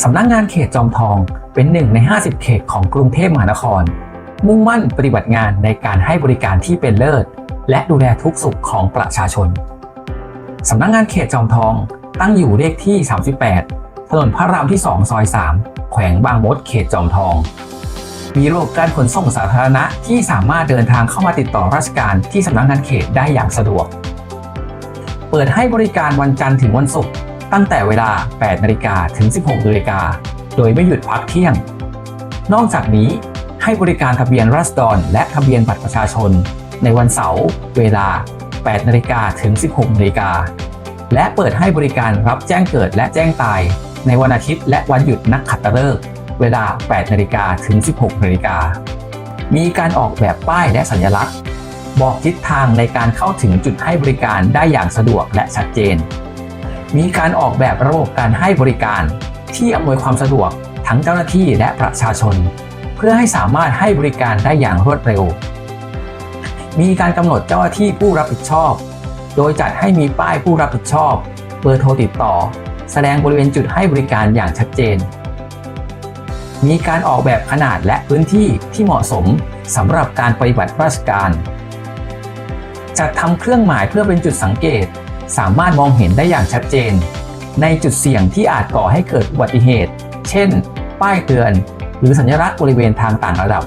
สำนักงานเขตจอมทองเป็นหนึ่งใน 50 เขตของกรุงเทพมหานคร มุ่งมั่นปฏิบัติงานในการให้บริการที่เป็นเลิศ และดูแลทุกสุขของประชาชน สำนักงานเขตจอมทองตั้งอยู่เลขที่ 38 ถนนพระรามที่ 2 ซอย 3 แขวงบางมดเขตจอมทอง มีระบบการขนส่งสาธารณะที่สามารถเดินทางเข้ามาติดต่อราชการที่สำนักงานเขตได้อย่างสะดวก เปิดให้บริการวันจันทร์ถึงวันศุกร์ ตั้งแต่เวลา 8 นาฬิกาถึง 16 นาฬิกา โดยไม่หยุดพักเที่ยง นอกจากนี้ให้บริการทะเบียนราษฎรและทะเบียนบัตรประชาชน ในวันเสาร์เวลา 8 นาฬิกาถึง 16 นาฬิกา และเปิดให้บริการรับแจ้งเกิดและแจ้งตาย ในวันอาทิตย์และวันหยุดนักขัตฤกษ์เวลา 8 นาฬิกาถึง 16 นาฬิกา มีการออกแบบป้ายและสัญลักษณ์ บอกทิศทางในการเข้าถึงจุดให้บริการได้อย่างสะดวกและชัดเจน มีการออกแบบระบบการให้บริการ ที่อำนวยความสะดวกทั้งเจ้าหน้าที่และประชาชน เพื่อให้สามารถให้บริการได้อย่างรวดเร็ว มีการกำหนดเจ้าหน้าที่ผู้รับผิดชอบ โดยจัดให้มีป้ายผู้รับผิดชอบ เบอร์โทรติดต่อ แสดงบริเวณจุดให้บริการอย่างชัดเจน มีการออกแบบขนาดและพื้นที่ที่เหมาะสมสำหรับการปฏิบัติราชการจัดทำเครื่องหมายเพื่อเป็นจุดสังเกต สามารถมองเห็นได้อย่างชัดเจน ในจุดเสี่ยงที่อาจก่อให้เกิดอุบัติเหตุ เช่น ป้ายเตือน หรือสัญลักษณ์บริเวณทางต่างระดับ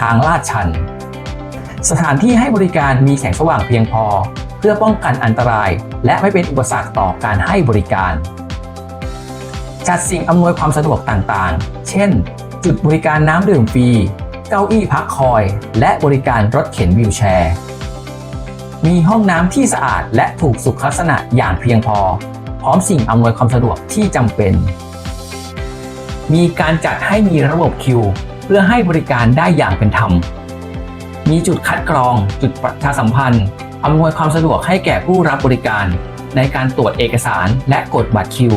ทางลาดชัน สถานที่ให้บริการมีแสงสว่างเพียงพอ เพื่อป้องกันอันตราย และไม่เป็นอุปสรรคต่อการให้บริการ จัดสิ่งอำนวยความสะดวกต่างๆ เช่น จุดบริการน้ำดื่มฟรี เก้าอี้พักคอย และบริการรถเข็นวีลแชร์ มีห้องน้ำที่สะอาดและถูกสุขลักษณะอย่างเพียงพอ พร้อมสิ่งอำนวยความสะดวกที่จำเป็น มีการจัดให้มีระบบคิว เพื่อให้บริการได้อย่างเป็นธรรม มีจุดคัดกรอง จุดประชาสัมพันธ์อำนวยความสะดวกให้แก่ผู้รับบริการ ในการตรวจเอกสารและกดบัตรคิว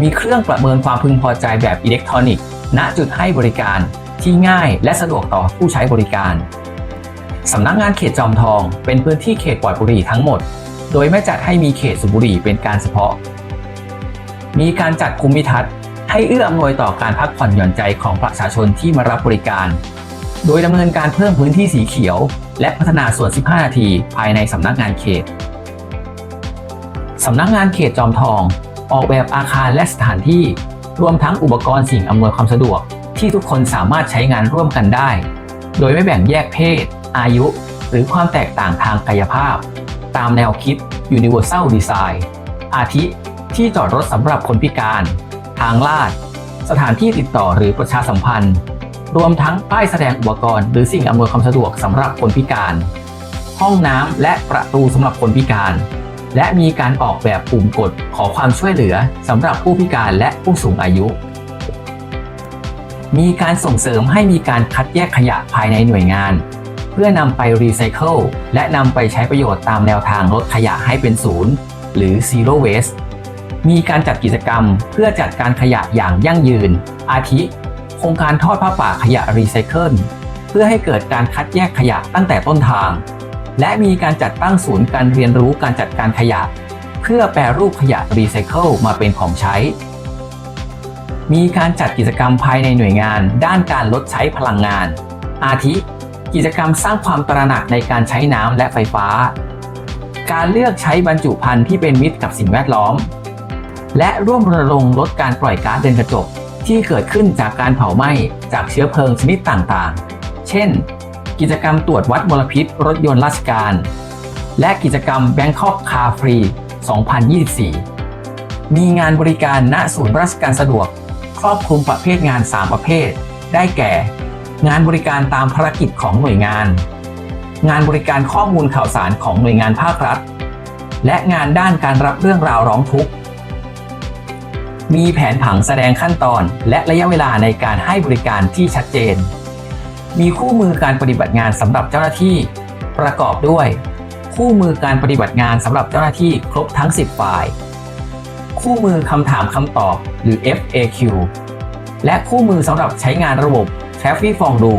มีเครื่องประเมินความพึงพอใจแบบอิเล็กทรอนิกส์ ณจุดให้บริการที่ง่ายและสะดวกต่อผู้ใช้บริการ สำนักงานเขตจอมทองเป็นพื้นที่เขตปลอดบุหรี่ทั้งหมด โดยไม่จัดให้มีเขตสูบบุหรี่เป็นการเฉพาะ มีการจัดภูมิทัศน์ให้เอื้ออำนวยต่อการพักผ่อนหย่อนใจของประชาชนที่มารับบริการ โดยดำเนินการเพิ่มพื้นที่สีเขียว และพัฒนาส่วน 15 นาทีภายในสำนักงานเขต สำนักงานเขตจอมทอง ออกแบบอาคารและสถานที่ รวมทั้งอุปกรณ์สิ่งอำนวยความสะดวกที่ทุกคนสามารถใช้งานร่วมกันได้ โดยไม่แบ่งแยกเพศ อายุ หรือความแตกต่างทางกายภาพ ตามแนวคิด Universal Design อาทิ ที่จอดรถสำหรับคนพิการ ทางลาด สถานที่ติดต่อหรือประชาสัมพันธ์ รวมทั้งป้ายแสดงอุปกรณ์หรือสิ่งอำนวยความสะดวกสำหรับคนพิการ ห้องน้ำและประตูสำหรับคนพิการ และมีการออกแบบปุ่มกดขอความช่วยเหลือสำหรับผู้พิการและผู้สูงอายุมีการส่งเสริมให้มีการคัดแยกขยะภายในหน่วยงาน พื่อนำไปรีไซเคิลและนำไปใช้ประโยชน์ตามแนวทางลดขยะให้เป็นศูนย์หรือ zero waste มีการจัดกิจกรรมเพื่อจัดการขยะอย่างยั่งยืน อาทิ โครงการทอดผ้าป่าขยะรีไซเคิลเพื่อให้เกิดการคัดแยกขยะตั้งแต่ต้นทาง และมีการจัดตั้งศูนย์การเรียนรู้การจัดการขยะ เพื่อแปรรูปขยะรีไซเคิลมาเป็นของใช้ มีการจัดกิจกรรมภายในหน่วยงานด้านการลดใช้พลังงาน อาทิ กิจกรรมสร้างความตระหนักในการใช้น้ำและไฟฟ้า การเลือกใช้บรรจุภัณฑ์ที่เป็นมิตรกับสิ่งแวดล้อม และร่วมรณรงค์ลดการปล่อยก๊าซเรือนกระจกที่เกิดขึ้นจากการเผาไหม้จากเชื้อเพลิงชนิดต่างๆ เช่น กิจกรรมตรวจวัดมลพิษรถยนต์ราชการ และกิจกรรม Bangkok Car Free 2024 มีงานบริการณศูนย์ราชการสะดวก ครอบคลุมประเภทงาน 3 ประเภท ได้แก่ งานบริการตามภารกิจของหน่วยงาน งานบริการข้อมูลข่าวสารของหน่วยงานภาครัฐ และงานด้านการรับเรื่องราวร้องทุกข์ มีแผนผังแสดงขั้นตอนและระยะเวลาในการให้บริการที่ชัดเจน มีคู่มือการปฏิบัติงานสำหรับเจ้าหน้าที่ ประกอบด้วย คู่มือการปฏิบัติงานสำหรับเจ้าหน้าที่ครบทั้ง 10 ฝ่าย คู่มือคำถามคำตอบหรือ FAQ และคู่มือสำหรับใช้งานระบบ t r a f f i c f o n d o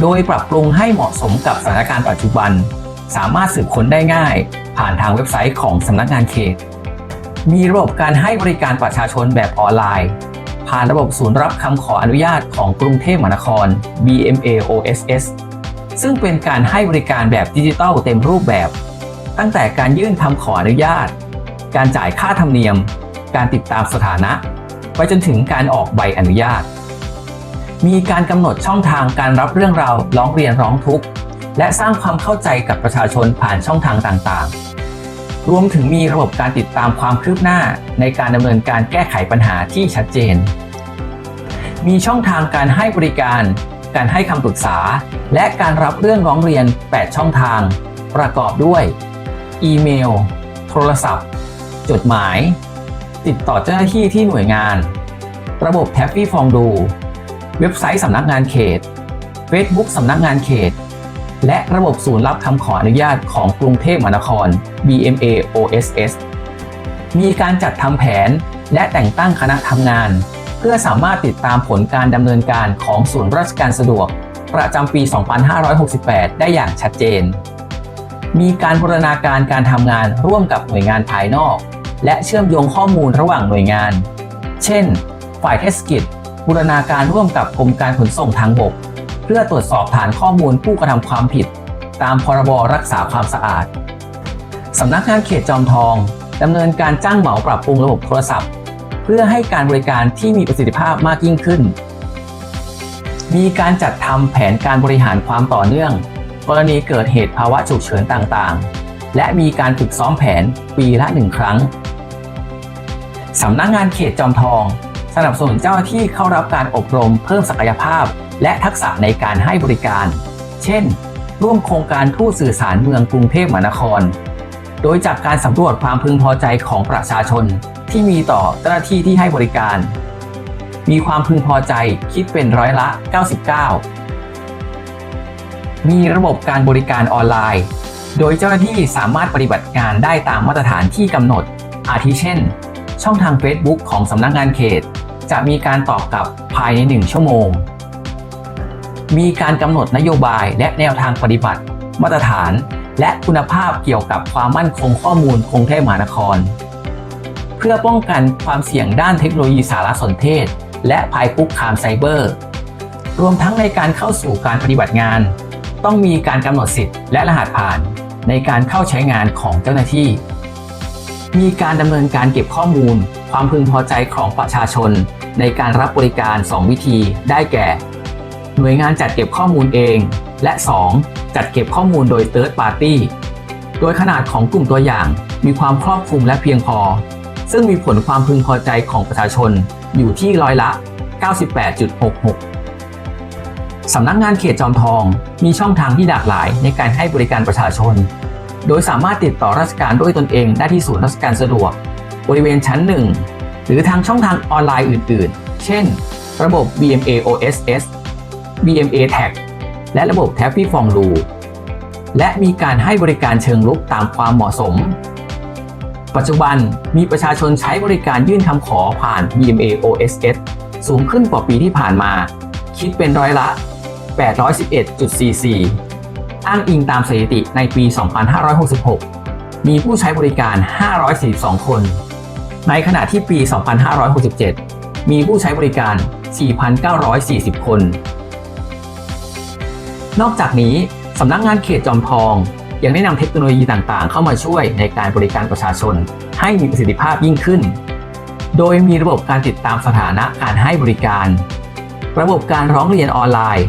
โดยปรับปรุงให้เหมาะสมกับสถานการณ์ปัจจุบัน สามารถสืบค้นได้ง่าย ผ่านทางเว็บไซต์ของสำนักงานเขต มีระบบการให้บริการประชาชนแบบออนไลน์ ผ่านระบบศูนย์รับคำขออนุญาตของกรุงเทพมหานคร BMA OSS ซึ่งเป็นการให้บริการแบบดิจิทัลเต็มรูปแบบ ตั้งแต่การยื่นคำขออนุญาต การจ่ายค่าธรรมเนียม การติดตามสถานะ ไปจนถึงการออกใบอนุญาต มีการกำหนดช่องทางการรับเรื่องราวร้องเรียนร้องทุกข์ และสร้างความเข้าใจกับประชาชนผ่านช่องทางต่างๆ รวมถึงมีระบบการติดตามความคืบหน้าในการดำเนินการแก้ไขปัญหาที่ชัดเจน มีช่องทางการให้บริการ การให้คำปรึกษา และการรับเรื่องร้องเรียน 8 ช่องทาง ประกอบด้วย อีเมล โทรศัพท์ จดหมาย ติดต่อเจ้าหน้าที่ที่หน่วยงาน ระบบแท็บปี้ฟองดู เว็บไซต์สำนักงานเขต Facebook สำนักงานเขต และระบบศูนย์รับคำขออนุญาตของกรุงเทพมหานคร BMA OSS มีการจัดทำแผนและแต่งตั้งคณะทำงาน เพื่อสามารถติดตามผลการดำเนินการของศูนย์ราชการสะดวก ประจำปี 2568 ได้อย่างชัดเจน มีการบูรณาการการทำงานร่วมกับหน่วยงานภายนอก และเชื่อมโยงข้อมูลระหว่างหน่วยงาน เช่น ฝ่ายเทศกิจ บูรณาการร่วมกับกรมการขนส่งทางบก เพื่อตรวจสอบฐานข้อมูลผู้กระทำความผิด ตามพรบรักษาความสะอาดสำนักงานเขตจอมทองดำเนินการจ้างเหมาปรับปรุงระบบโทรศัพท์ เพื่อให้การบริการที่มีประสิทธิภาพมากยิ่งขึ้น มีการจัดทำแผนการบริหารความต่อเนื่อง กรณีเกิดเหตุภาวะฉุกเฉินต่างๆ และมีการฝึกซ้อมแผนปีละหนึ่งครั้งสำนักงานเขตจอมทอง สนับสนุนเจ้าหน้าที่เข้ารับการอบรมเพิ่มศักยภาพ และทักษะในการให้บริการ เช่น ร่วมโครงการทูตสื่อสารเมืองกรุงเทพมหานคร โดยจากการสำรวจความพึงพอใจของประชาชนที่มีต่อเจ้าหน้าที่ที่ให้บริการ มีความพึงพอใจคิดเป็นร้อยละ 99 มีระบบการบริการออนไลน์ โดยเจ้าหน้าที่สามารถปฏิบัติงานได้ตามมาตรฐานที่กำหนด อาทิเช่น ช่องทาง Facebook ของสำนักงานเขต จะมีการตอบกลับภายใน 1 ชั่วโมง มีการกำหนดนโยบายและแนวทางปฏิบัติ มาตรฐาน และคุณภาพเกี่ยวกับความมั่นคงข้อมูลกรุงเทพมหานคร เพื่อป้องกันความเสี่ยงด้านเทคโนโลยีสารสนเทศ และภัยคุกคามไซเบอร์ รวมทั้งในการเข้าสู่การปฏิบัติงาน ต้องมีการกำหนดสิทธิ์และรหัสผ่านในการเข้าใช้งานของเจ้าหน้าที่ มีการดำเนินการเก็บข้อมูล ความพึงพอใจของประชาชน ในการรับบริการ 2 วิธีได้แก่ หน่วยงานจัดเก็บข้อมูลเอง และ 2. จัดเก็บข้อมูลโดย Third Party โดยขนาดของกลุ่มตัวอย่างมีความครอบคลุมและเพียงพอ ซึ่งมีผลความพึงพอใจของประชาชนอยู่ที่ร้อยละ 98.66 สำนักงานเขตจอมทองมีช่องทางที่หลากหลายในการให้บริการประชาชน โดยสามารถติดต่อราชการด้วยตนเองได้ที่ศูนย์ราชการสะดวก บริเวณชั้น 1 หรือทางช่องทางออนไลน์อื่น ๆ เช่น ระบบ BMA OSS BMA Tag และระบบ t a p p y f o n g l o และมีการให้บริการเชิงลุกตามความเหมาะสม ปัจจุบันมีประชาชนใช้บริการยื่นคำขอผ่าน BMA OSS สูงขึ้นกว่าปีที่ผ่านมา คิดเป็นร้อยละ 811.44 อ้างอิงตามสถิติในปี 2566 มีผู้ใช้บริการ 542 คน ในขณะที่ปี 2567 มีผู้ใช้บริการ 4,940 คน นอกจากนี้สำนักงานเขตจอมทอง ยังได้นำเทคโนโลยีต่างๆ เข้ามาช่วยในการบริการประชาชน ให้มีประสิทธิภาพยิ่งขึ้น โดยมีระบบการติดตามสถานะการให้บริการ ระบบการร้องเรียนออนไลน์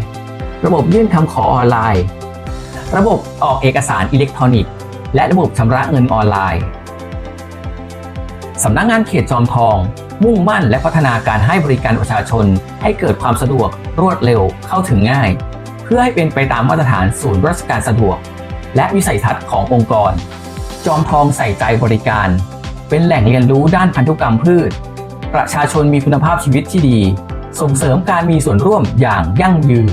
ระบบยื่นคำขอออนไลน์ ระบบออกเอกสารอิเล็กทรอนิกส์ และระบบชำระเงินออนไลน์ สำนักงานเขตจอมทอง มุ่งมั่นและพัฒนาการให้บริการประชาชน ให้เกิดความสะดวกรวดเร็วเข้าถึงง่าย เพื่อให้เป็นไปตามมาตรฐานศูนย์ราชการสะดวก และวิสัยทัศน์ขององค์กร จอมทองใส่ใจบริการ เป็นแหล่งเรียนรู้ด้านพันธุกรรมพืช ประชาชนมีคุณภาพชีวิตที่ดี ส่งเสริมการมีส่วนร่วมอย่างยั่งยืน